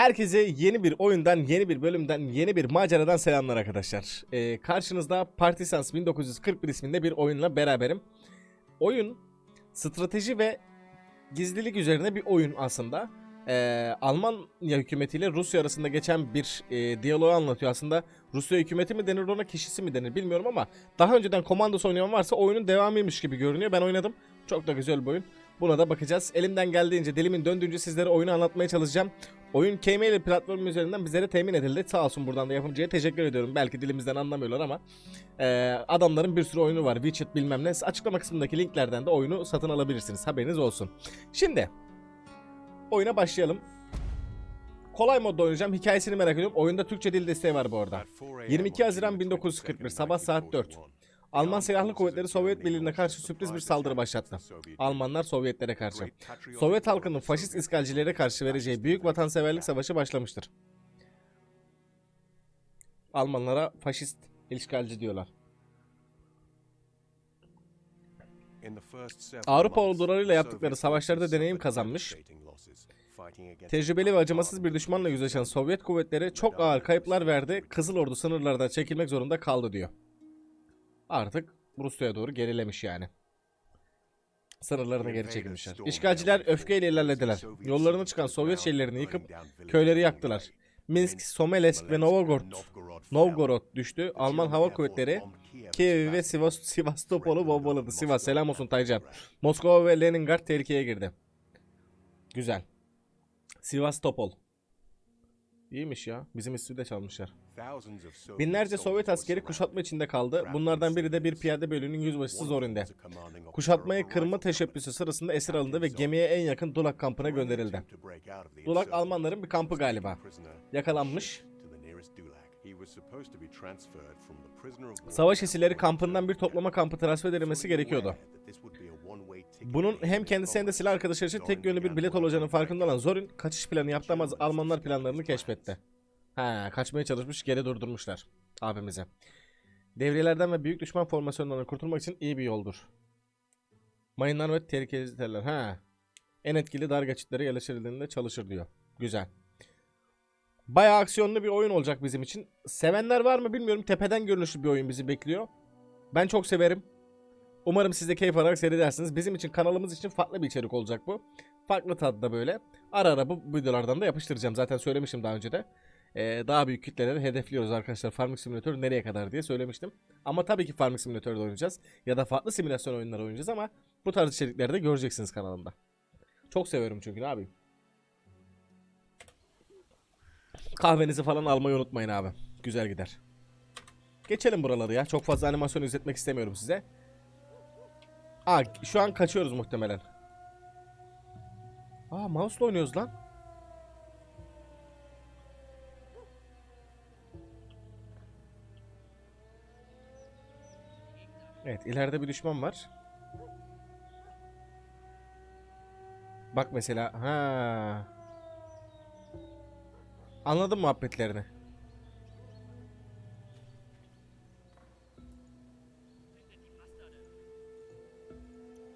Herkese yeni bir oyundan, yeni bir bölümden, yeni bir maceradan selamlar arkadaşlar. Ee, karşınızda Partisans 1941 isminde bir oyunla beraberim. Oyun strateji ve gizlilik üzerine bir oyun aslında. Ee, Almanya hükümetiyle Rusya arasında geçen bir e, diyaloğu anlatıyor aslında. Rusya hükümeti mi denir ona kişisi mi denir bilmiyorum ama daha önceden komandosu oynayan varsa oyunun devamıymış gibi görünüyor. Ben oynadım. Çok da güzel bir oyun. Buna da bakacağız. Elimden geldiğince, dilimin döndüğünce sizlere oyunu anlatmaya çalışacağım. Oyun KML platformu üzerinden bizlere temin edildi. Sağ olsun buradan da yapımcıya teşekkür ediyorum. Belki dilimizden anlamıyorlar ama e, adamların bir sürü oyunu var. Widget bilmem ne. Açıklama kısmındaki linklerden de oyunu satın alabilirsiniz. Haberiniz olsun. Şimdi oyuna başlayalım. Kolay modda oynayacağım. Hikayesini merak ediyorum. Oyunda Türkçe dil desteği var bu arada. 22 Haziran 1941 sabah saat 4. Alman Silahlı Kuvvetleri Sovyet Birliği'ne karşı sürpriz bir saldırı başlattı. Almanlar Sovyetlere karşı. Sovyet halkının faşist iskalcilere karşı vereceği büyük vatanseverlik savaşı başlamıştır. Almanlara faşist işgalci diyorlar. Avrupa ordularıyla yaptıkları savaşlarda deneyim kazanmış, Tecrübeli ve acımasız bir düşmanla yüzleşen Sovyet kuvvetleri çok ağır kayıplar verdi. Kızıl Ordu sınırlardan çekilmek zorunda kaldı diyor. Artık Rusya'ya doğru gerilemiş yani. Sınırlarına geri çekilmişler. İşgalciler öfkeyle ilerlediler. Yollarına çıkan Sovyet şehirlerini yıkıp köyleri yaktılar. Minsk, Somelesk ve Novgorod, Novgorod düştü. Alman hava kuvvetleri Kiev ve Sivas, Sivastopol'u bombaladı. Sivas selam olsun Taycan. Moskova ve Leningrad tehlikeye girdi. Güzel. Sivastopol. İyiymiş ya. Bizim ismi de çalmışlar. Binlerce Sovyet askeri kuşatma içinde kaldı. Bunlardan biri de bir piyade bölüğünün yüzbaşısı Zorin'de. Kuşatmayı kırma teşebbüsü sırasında esir alındı ve gemiye en yakın Dulak kampına gönderildi. Dulak Almanların bir kampı galiba. Yakalanmış. Savaş esirleri kampından bir toplama kampı transfer edilmesi gerekiyordu. Bunun hem kendisi hem de silah arkadaşları için tek yönlü bir bilet olacağının farkında olan Zorin kaçış planı yaptı ama Almanlar planlarını keşfetti. Ha, kaçmaya çalışmış geri durdurmuşlar abimize. Devriyelerden ve büyük düşman formasyonlarından kurtulmak için iyi bir yoldur. Mayınlar ve tehlikeli terler. Ha. En etkili dar geçitlere yerleştirildiğinde çalışır diyor. Güzel. Bayağı aksiyonlu bir oyun olacak bizim için. Sevenler var mı bilmiyorum. Tepeden görünüşlü bir oyun bizi bekliyor. Ben çok severim. Umarım siz de keyif alarak seyredersiniz. Bizim için kanalımız için farklı bir içerik olacak bu. Farklı tadda böyle. Ara ara bu videolardan da yapıştıracağım. Zaten söylemiştim daha önce de. Ee, daha büyük kitleleri hedefliyoruz arkadaşlar. Farming Simulator nereye kadar diye söylemiştim. Ama tabii ki Farming Simulator'da oynayacağız. Ya da farklı simülasyon oyunları oynayacağız ama bu tarz içerikleri de göreceksiniz kanalımda. Çok seviyorum çünkü ne yapayım. Kahvenizi falan almayı unutmayın abi. Güzel gider. Geçelim buraları ya. Çok fazla animasyon izletmek istemiyorum size. Aa şu an kaçıyoruz muhtemelen. Aa mouse'la oynuyoruz lan. Evet ileride bir düşman var. Bak mesela ha. Anladım muhabbetlerini.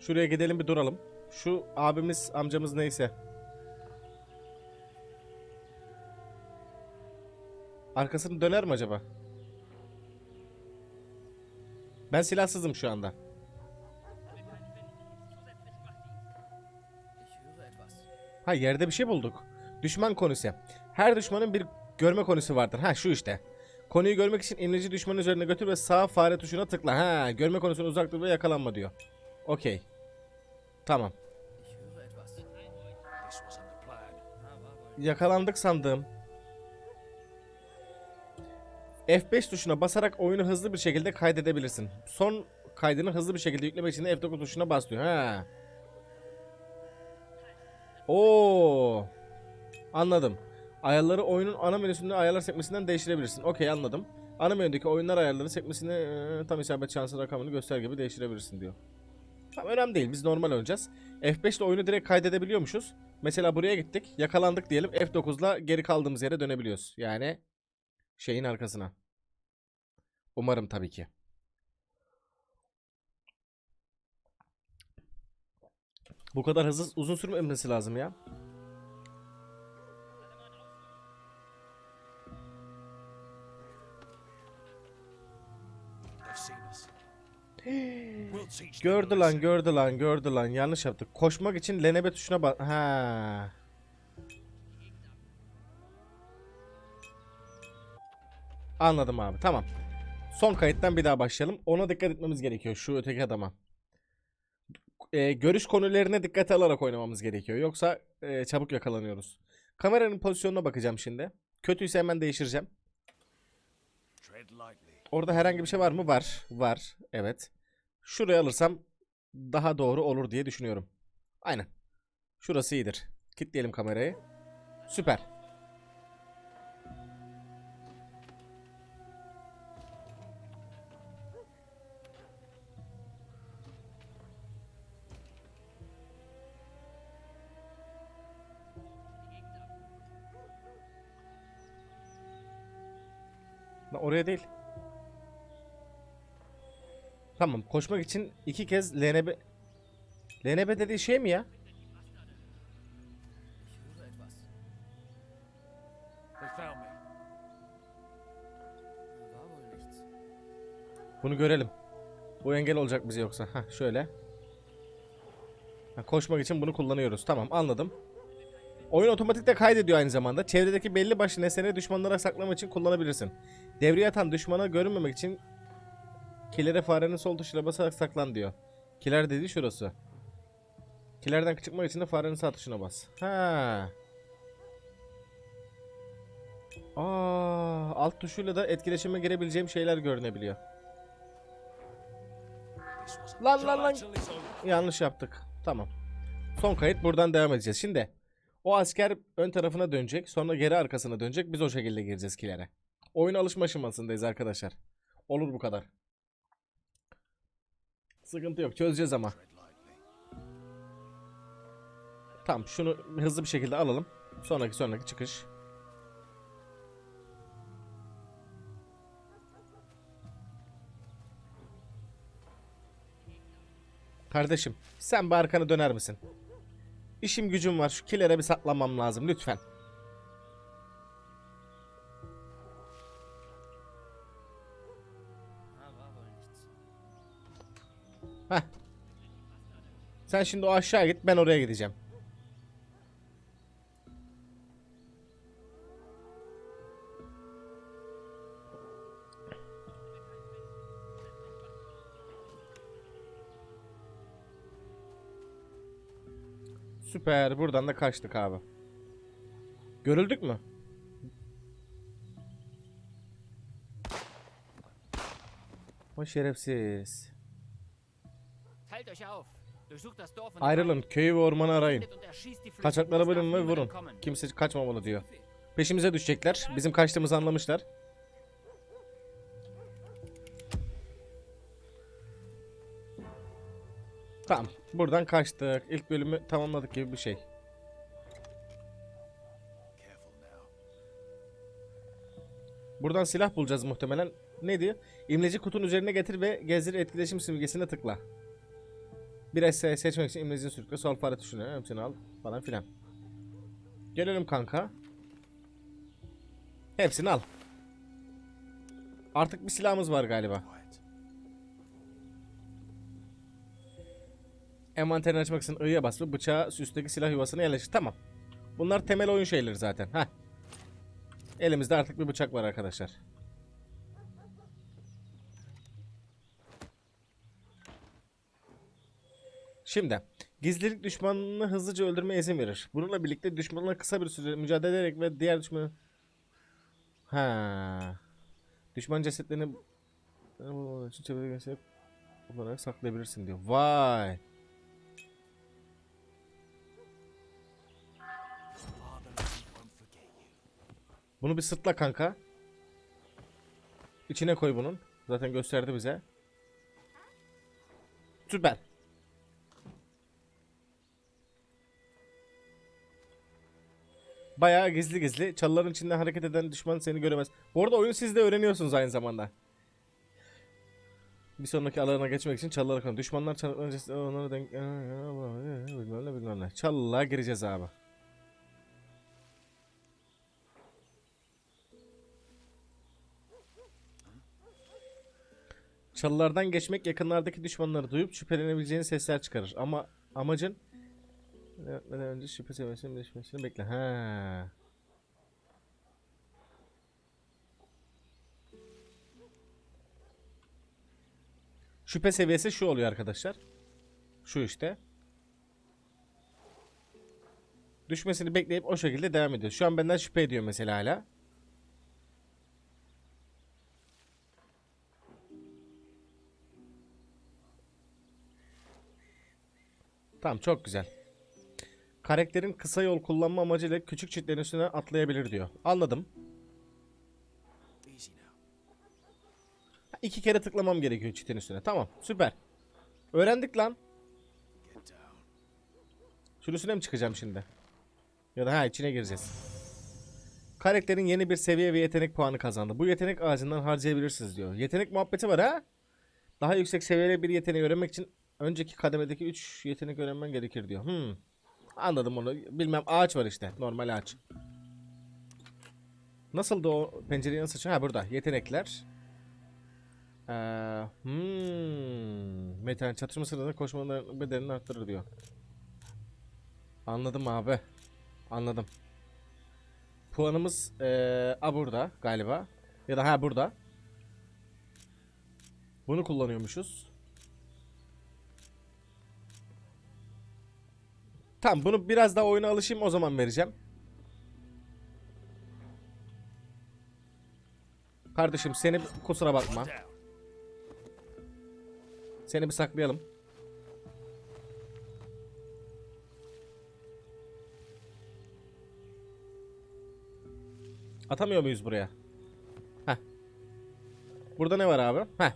Şuraya gidelim bir duralım. Şu abimiz amcamız neyse. Arkasını döner mi acaba? Ben silahsızım şu anda. Ha yerde bir şey bulduk. Düşman konusu. Her düşmanın bir görme konusu vardır. Ha şu işte. Konuyu görmek için inleyici düşmanın üzerine götür ve sağ fare tuşuna tıkla. Ha görme konusuna uzak ve yakalanma diyor. Okey. Tamam. Yakalandık sandım. F5 tuşuna basarak oyunu hızlı bir şekilde kaydedebilirsin. Son kaydını hızlı bir şekilde yüklemek için de F9 tuşuna bas diyor. Ha. Oo. Anladım. Ayarları oyunun ana menüsünde ayarlar sekmesinden değiştirebilirsin. Okey anladım. Ana menüdeki oyunlar ayarları sekmesinde e, tam isabet şansı rakamını göster gibi değiştirebilirsin diyor. Önemli değil. Biz normal oynayacağız. F5 ile oyunu direkt kaydedebiliyormuşuz. Mesela buraya gittik. Yakalandık diyelim. F9'la geri kaldığımız yere dönebiliyoruz. Yani şeyin arkasına. Umarım tabii ki. Bu kadar hızlı uzun sürmemesi lazım ya. Gördü lan gördü lan gördü lan yanlış yaptık. Koşmak için lenebe tuşuna bas. Ha. Anladım abi tamam. Son kayıttan bir daha başlayalım. Ona dikkat etmemiz gerekiyor şu öteki adama. Ee, görüş konularına dikkate alarak oynamamız gerekiyor. Yoksa e, çabuk yakalanıyoruz. Kameranın pozisyonuna bakacağım şimdi. Kötüyse hemen değiştireceğim. Orada herhangi bir şey var mı? Var. Var. Evet. Şuraya alırsam daha doğru olur diye düşünüyorum. Aynen. Şurası iyidir. Kilitleyelim kamerayı. Süper. Oraya değil. Tamam koşmak için iki kez LNB LNB dediği şey mi ya? Bunu görelim. Bu engel olacak bize yoksa. Ha şöyle. Ha, koşmak için bunu kullanıyoruz. Tamam anladım. Oyun otomatikte kaydediyor aynı zamanda. Çevredeki belli başlı nesneleri düşmanlara saklamak için kullanabilirsin. Devreye atan düşmana görünmemek için kilere farenin sol tuşuna basarak saklan diyor. Kiler dediği şurası. Kilerden çıkmak için de farenin sağ tuşuna bas. Ha. Aa, alt tuşuyla da etkileşime girebileceğim şeyler görünebiliyor. Lan, lan, lan. Yanlış yaptık. Tamam. Son kayıt buradan devam edeceğiz. Şimdi o asker ön tarafına dönecek. Sonra geri arkasına dönecek. Biz o şekilde gireceğiz kilere. Oyun alışma aşamasındayız arkadaşlar. Olur bu kadar. Sıkıntı yok. Çözeceğiz ama. Tamam şunu hızlı bir şekilde alalım. Sonraki sonraki çıkış. Kardeşim sen bir arkana döner misin? İşim gücüm var şu kilere bir saklamam lazım lütfen. Heh. Sen şimdi o aşağı git ben oraya gideceğim. Süper. Buradan da kaçtık abi. Görüldük mü? O şerefsiz. Ayrılın. Köyü ve ormanı arayın. Kaçaklara bölün ve vurun. Kimse kaçmamalı diyor. Peşimize düşecekler. Bizim kaçtığımızı anlamışlar. Tamam. Buradan kaçtık. İlk bölümü tamamladık gibi bir şey. Buradan silah bulacağız muhtemelen. Ne diyor? İmleci kutunun üzerine getir ve gezdir etkileşim simgesine tıkla. Bir eser seçmek için imlecini sürükle. Sol fare tuşuna hepsini al falan filan. Gelelim kanka. Hepsini al. Artık bir silahımız var galiba. Envanterini açmak için I'ya bas ve bıçağı üstteki silah yuvasına yerleştir. Tamam. Bunlar temel oyun şeyleri zaten. Heh. Elimizde artık bir bıçak var arkadaşlar. Şimdi gizlilik düşmanını hızlıca öldürmeye izin verir. Bununla birlikte düşmanla kısa bir süre mücadele ederek ve diğer düşmanı Ha. Düşman cesetlerini ceset olarak saklayabilirsin diyor. Vay. Bunu bir sırtla kanka. İçine koy bunun. Zaten gösterdi bize. Süper. Bayağı gizli gizli. Çalıların içinde hareket eden düşman seni göremez. Bu arada oyun siz de öğreniyorsunuz aynı zamanda. Bir sonraki alana geçmek için çalılara konun. Düşmanlar cesetleri onlara denk... Bilmem ne bilmem ne. Çalılığa gireceğiz abi. Çalılardan geçmek yakınlardaki düşmanları duyup şüphelenebileceğin sesler çıkarır. Ama amacın neden önce şüphe seviyesinin değişmesini bekle. Ha. Şüphe seviyesi şu oluyor arkadaşlar. Şu işte. Düşmesini bekleyip o şekilde devam ediyor. Şu an benden şüphe ediyor mesela hala. Tamam çok güzel. Karakterin kısa yol kullanma amacıyla küçük çitlerin üstüne atlayabilir diyor. Anladım. Ha, İki kere tıklamam gerekiyor çitin üstüne. Tamam süper. Öğrendik lan. Şunun üstüne mi çıkacağım şimdi? Ya da ha içine gireceğiz. Karakterin yeni bir seviye ve yetenek puanı kazandı. Bu yetenek ağacından harcayabilirsiniz diyor. Yetenek muhabbeti var ha? Daha yüksek seviyeli bir yeteneği öğrenmek için önceki kademedeki 3 yetenek öğrenmen gerekir diyor. Hmm. Anladım onu. Bilmem ağaç var işte. Normal ağaç. Nasıldı o pencereyi nasıl açıyor? Ha burada. Yetenekler. Ee, hmm. Metan çatışma sırasında koşmaların bedelini arttırır diyor. Anladım abi. Anladım. Puanımız eee a burada galiba. Ya da ha burada. Bunu kullanıyormuşuz. Tamam bunu biraz daha oyuna alışayım o zaman vereceğim. Kardeşim seni kusura bakma. Seni bir saklayalım. Atamıyor muyuz buraya? Heh. Burada ne var abi? Heh.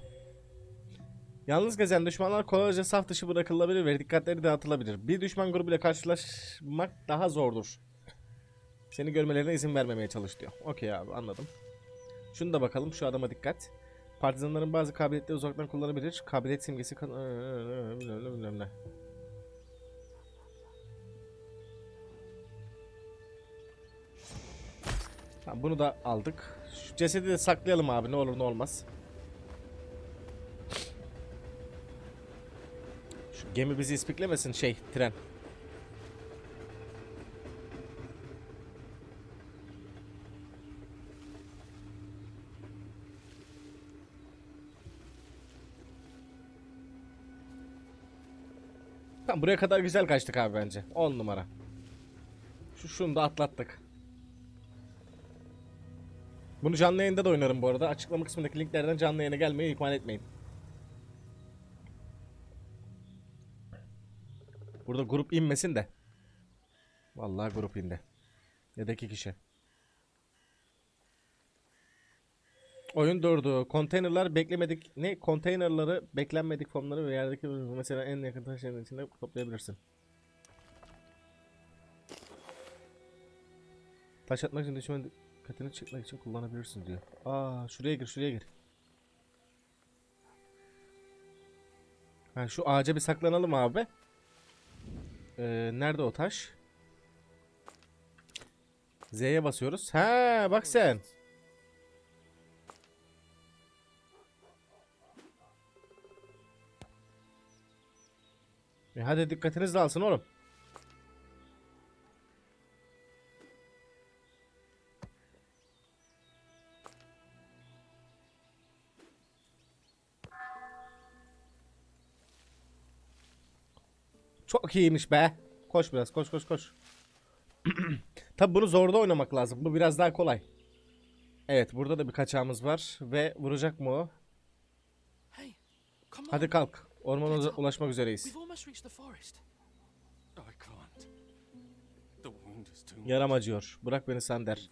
Yalnız gezen düşmanlar kolayca saf dışı bırakılabilir ve dikkatleri dağıtılabilir. Bir düşman grubuyla karşılaşmak daha zordur. Seni görmelerine izin vermemeye çalış diyor. Okey abi anladım. Şunu da bakalım şu adama dikkat. Partizanların bazı kabiliyetleri uzaktan kullanabilir. Kabiliyet simgesi bunu da aldık. Şu cesedi de saklayalım abi ne olur ne olmaz. Gemi bizi ispiklemesin şey tren. Tamam buraya kadar güzel kaçtık abi bence. 10 numara. Şu şunu da atlattık. Bunu canlı yayında da oynarım bu arada. Açıklama kısmındaki linklerden canlı yayına gelmeyi ihmal etmeyin. Burada grup inmesin de. Vallahi grup indi. Ya da kişi. Oyun durdu. Konteynerlar beklemedik. Ne? Konteynerları beklenmedik formları ve yerdeki mesela en yakın taşların içinde toplayabilirsin. Taş atmak için düşman dikkatini çekmek için kullanabilirsin diyor. Aa şuraya gir şuraya gir. Ha şu ağaca bir saklanalım abi. Ee, nerede o taş? Z'ye basıyoruz. Ha bak sen. E hadi dikkatiniz dağılsın oğlum. Çok iyiymiş be. Koş biraz koş koş koş. Tabi bunu zorda oynamak lazım. Bu biraz daha kolay. Evet burada da bir kaçağımız var. Ve vuracak mı o? Hey, come on. Hadi kalk. Ormana ulaşmak üzereyiz. Too Yaram acıyor. Bırak beni Sander.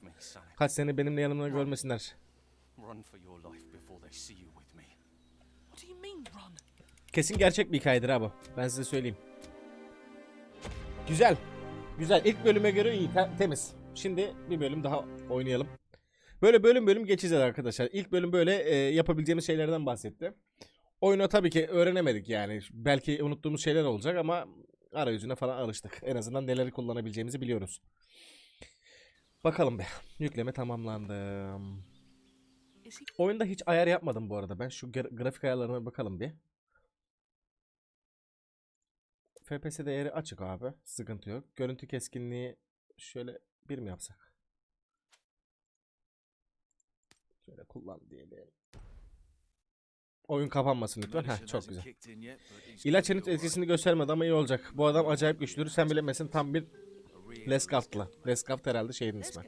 Kaç seni benimle yanımda görmesinler. Run for your life before they see you with me. What do you mean, run? Kesin gerçek bir hikayedir ha bu. Ben size söyleyeyim. Güzel. Güzel. İlk bölüme göre iyi. te- temiz. Şimdi bir bölüm daha oynayalım. Böyle bölüm bölüm geçeceğiz arkadaşlar. İlk bölüm böyle e, yapabileceğimiz şeylerden bahsetti. Oyunu tabii ki öğrenemedik yani. Belki unuttuğumuz şeyler olacak ama arayüzüne falan alıştık. En azından neleri kullanabileceğimizi biliyoruz. Bakalım be. Yükleme tamamlandı. Oyunda hiç ayar yapmadım bu arada. Ben şu gra- grafik ayarlarına bakalım bir. FPS değeri açık abi. Sıkıntı yok. Görüntü keskinliği şöyle bir mi yapsak? Şöyle kullan diyelim. Oyun kapanmasın lütfen. Heh, çok güzel. İlaç henüz etkisini göstermedi ama iyi olacak. Bu adam acayip güçlüdür. Sen bilemesin tam bir Lescaft'la. Lescaft herhalde şeyin ismi.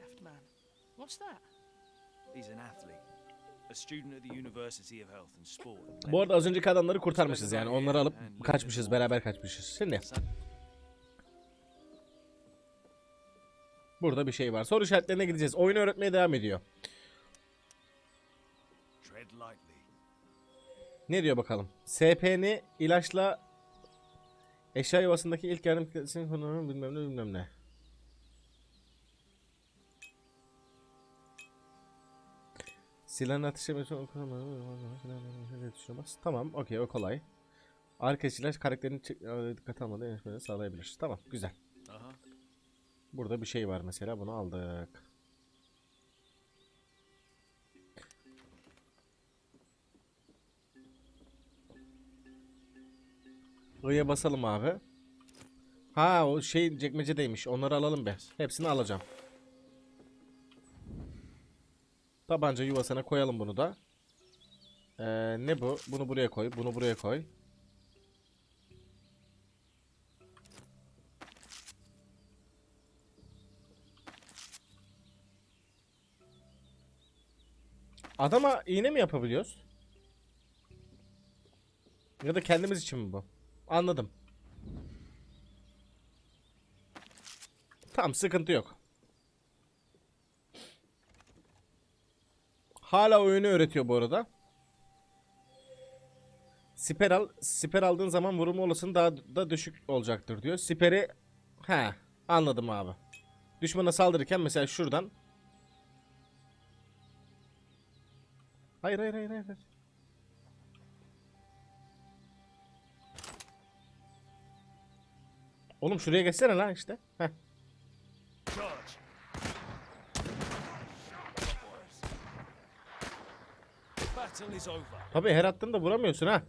Bu arada az önceki adamları kurtarmışız yani. Onları alıp kaçmışız. Beraber kaçmışız. Şimdi burada bir şey var. Soru işaretlerine gideceğiz. Oyunu öğretmeye devam ediyor. Ne diyor bakalım? SP'ni ilaçla eşya yuvasındaki ilk yardım kitlesinin konumu bilmem ne bilmem ne. Silahın ateşe düşünemez. Tamam, okey, o kolay. Arkadaş ilaç karakterin çek- dikkat almadan yönetmeni sağlayabilir. Tamam, güzel. Uh-huh. Burada bir şey var mesela, bunu aldık. I'ya basalım abi. Ha o şey çekmecedeymiş. Onları alalım be. Hepsini alacağım. Tabanca yuvasına koyalım bunu da. Ee, ne bu? Bunu buraya koy. Bunu buraya koy. Adama iğne mi yapabiliyoruz? Ya da kendimiz için mi bu? Anladım. Tamam sıkıntı yok. Hala oyunu öğretiyor bu arada. Siper al, siper aldığın zaman vurulma olasılığı daha da düşük olacaktır diyor. Siperi he anladım abi. Düşmana saldırırken mesela şuradan hayır hayır hayır. hayır. Oğlum şuraya geçsene lan işte. Heh. Tabii her attığında vuramıyorsun ha.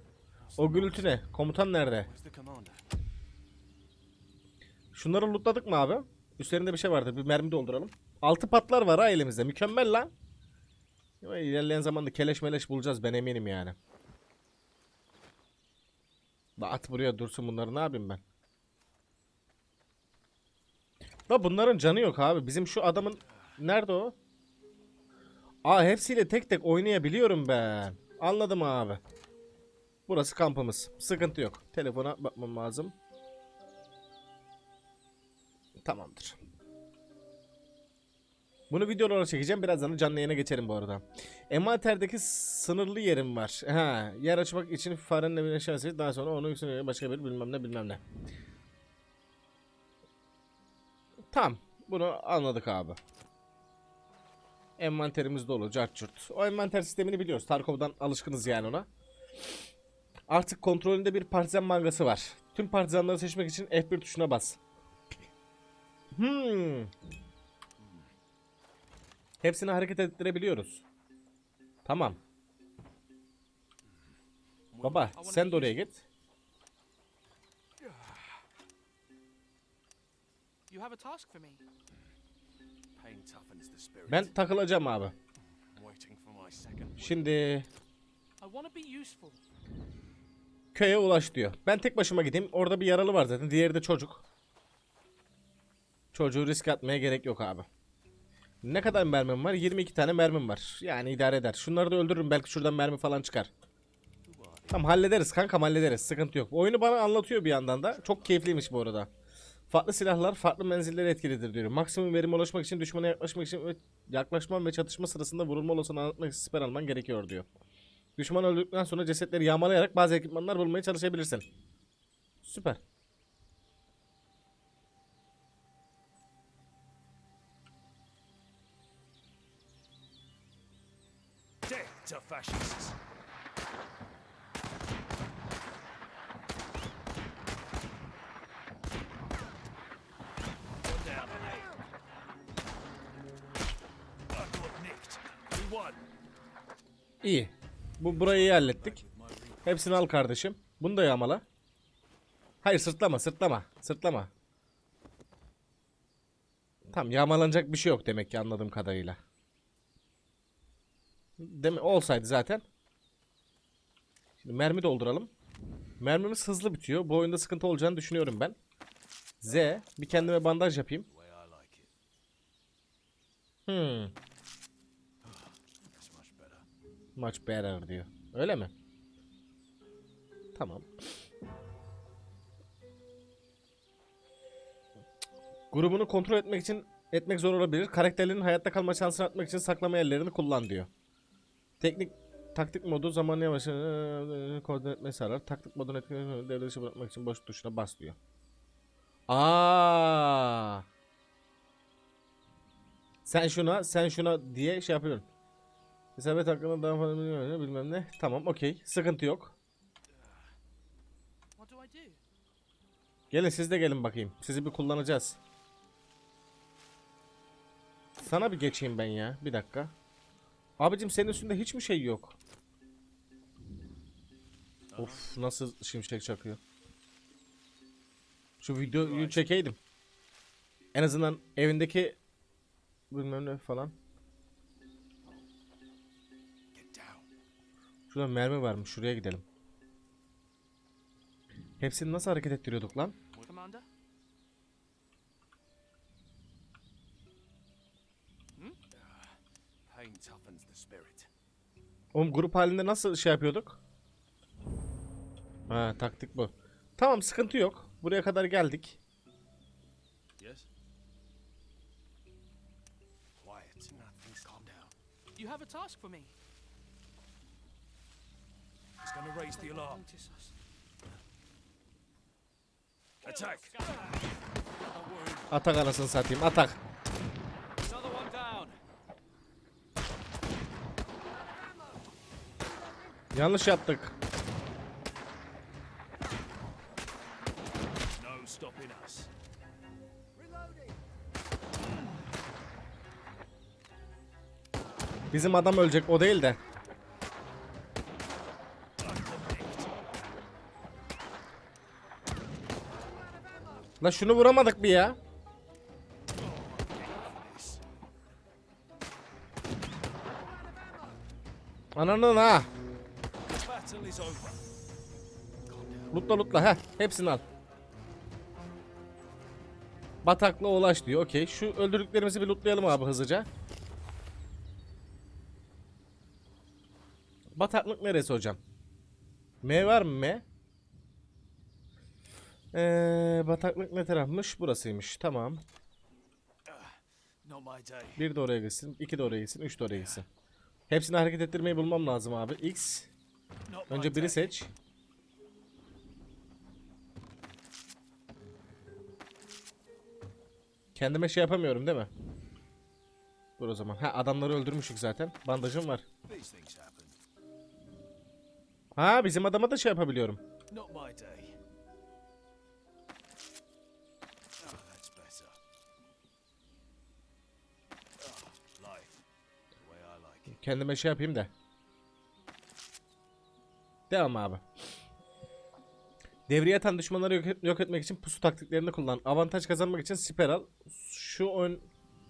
O gürültü ne? Komutan nerede? Şunları lootladık mı abi? Üstlerinde bir şey vardı. Bir mermi dolduralım. Altı patlar var ha elimizde. Mükemmel lan. İlerleyen zamanda keleş meleş bulacağız ben eminim yani. La at buraya dursun bunları ne yapayım ben? La bunların canı yok abi. Bizim şu adamın... Nerede o? Aa hepsiyle tek tek oynayabiliyorum ben. Anladım abi. Burası kampımız. Sıkıntı yok. Telefona bakmam lazım. Tamamdır. Bunu video olarak çekeceğim. Birazdan da canlı yayına geçerim bu arada. Envanterdeki sınırlı yerim var. Ha, yer açmak için farenin evine şansı daha sonra onu yükselir başka bir bilmem ne bilmem ne. Tamam. Bunu anladık abi. Envanterimiz dolu. Cart curt. O envanter sistemini biliyoruz. Tarkov'dan alışkınız yani ona. Artık kontrolünde bir partizan mangası var. Tüm partizanları seçmek için F1 tuşuna bas. Hmm. Hepsini hareket ettirebiliyoruz. Tamam. Baba sen de oraya git. You have a task for me. Ben takılacağım abi. Şimdi köye ulaş diyor. Ben tek başıma gideyim. Orada bir yaralı var zaten. Diğeri de çocuk. Çocuğu risk atmaya gerek yok abi. Ne kadar mermim var? 22 tane mermim var. Yani idare eder. Şunları da öldürürüm. Belki şuradan mermi falan çıkar. Tamam hallederiz kankam hallederiz. Sıkıntı yok. Oyunu bana anlatıyor bir yandan da. Çok keyifliymiş bu arada. Farklı silahlar farklı menzillere etkilidir diyor. Maksimum verime ulaşmak için düşmana yaklaşmak için ve yaklaşma ve çatışma sırasında vurulma olasılığını anlatmak için siper alman gerekiyor diyor. Düşman öldükten sonra cesetleri yağmalayarak bazı ekipmanlar bulmaya çalışabilirsin. Süper. Death to fascists. İyi. Bu burayı iyi hallettik. Hepsini al kardeşim. Bunu da yağmala. Hayır sırtlama sırtlama. Sırtlama. Tamam yağmalanacak bir şey yok demek ki anladığım kadarıyla. Deme olsaydı zaten. Şimdi mermi dolduralım. Mermimiz hızlı bitiyor. Bu oyunda sıkıntı olacağını düşünüyorum ben. Z. Bir kendime bandaj yapayım. Hmm. Much better. Diyor. Öyle mi? Tamam. Grubunu kontrol etmek için etmek zor olabilir. Karakterlerin hayatta kalma şansını arttırmak için saklama yerlerini kullan diyor. Teknik taktik modu zamanı yavaş koordine etmeyi sağlar. Taktik modunu etkileyen devre bırakmak için boş tuşuna bas diyor. Aa. Sen şuna, sen şuna diye şey yapıyorsun. İsabet hakkında daha fazla ne, bilmem ne. Tamam okey. Sıkıntı yok. Gelin siz de gelin bakayım. Sizi bir kullanacağız. Sana bir geçeyim ben ya. Bir dakika. Abicim senin üstünde hiç mi şey yok? Of nasıl şimşek çakıyor. Şu videoyu çekeydim. En azından evindeki bilmem ne falan. Şurada mermi varmış. Şuraya gidelim. Hepsini nasıl hareket ettiriyorduk lan? Spirit. Oğlum grup halinde nasıl şey yapıyorduk? Ha taktik bu. Tamam sıkıntı yok. Buraya kadar geldik. Yes? Quiet. Nothing's calm down. You have a task for me. It's gonna raise the alarm. Attack! Atak anasını satayım atak. Another one down. Yanlış yaptık. No stopping us. Bizim adam ölecek o değil de. La şunu vuramadık bir ya. Ananın ha. Lutla lutla heh hepsini al. Batakla ulaş diyor. Okey. Şu öldürdüklerimizi bir lootlayalım abi hızlıca. Bataklık neresi hocam? M var mı M? Ee, bataklık ne tarafmış? Burasıymış. Tamam. Bir de oraya gitsin. iki de oraya gitsin. Üç de oraya gitsin. Hepsini hareket ettirmeyi bulmam lazım abi. X. Önce biri seç. Kendime şey yapamıyorum değil mi? Dur o zaman. Ha adamları öldürmüşük zaten. Bandajım var. Ha bizim adama da şey yapabiliyorum. Kendime şey yapayım da. Devam abi. Devreye atan düşmanları yok, et- yok etmek için pusu taktiklerini kullan. Avantaj kazanmak için siper al. Şu ön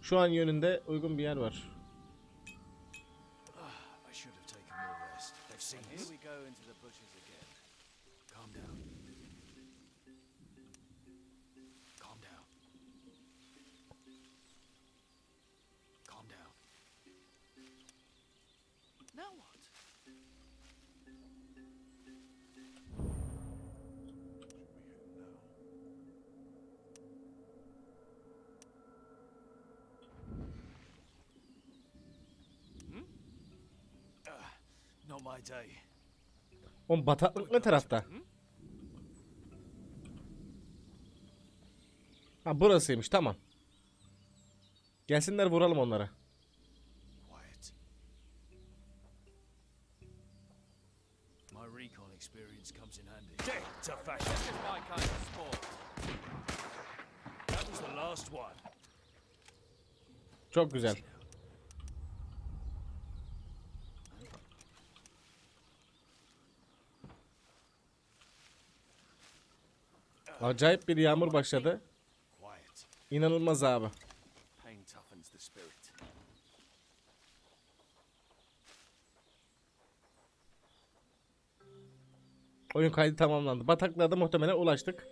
şu an yönünde uygun bir yer var. Oğlum bataklık ne tarafta? Ha burasıymış tamam. Gelsinler vuralım onlara. Quiet. My Acayip bir yağmur başladı. İnanılmaz abi. Oyun kaydı tamamlandı. Bataklığa da muhtemelen ulaştık.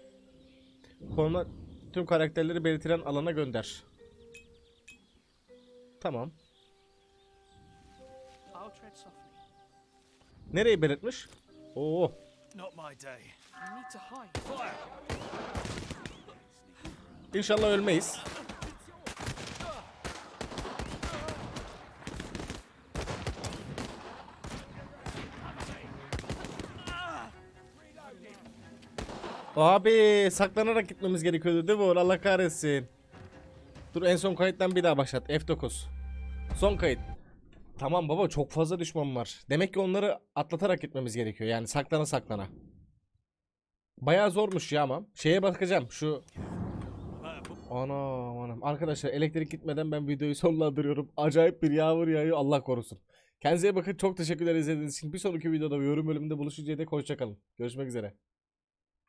Konuma tüm karakterleri belirtilen alana gönder. Tamam. Nereyi belirtmiş? Oo. Not my day. You need to hide. Fire! İnşallah ölmeyiz. Abi saklanarak gitmemiz gerekiyordu değil mi? Allah kahretsin. Dur en son kayıttan bir daha başlat. F9. Son kayıt. Tamam baba çok fazla düşman var. Demek ki onları atlatarak gitmemiz gerekiyor. Yani saklana saklana. Bayağı zormuş ya ama. Şeye bakacağım. Şu Anam anam. Arkadaşlar elektrik gitmeden ben videoyu sonlandırıyorum. Acayip bir yağmur yağıyor. Allah korusun. Kendinize bakın. Çok teşekkürler izlediğiniz için. Bir sonraki videoda yorum bölümünde buluşuncaya dek hoşçakalın. Görüşmek üzere.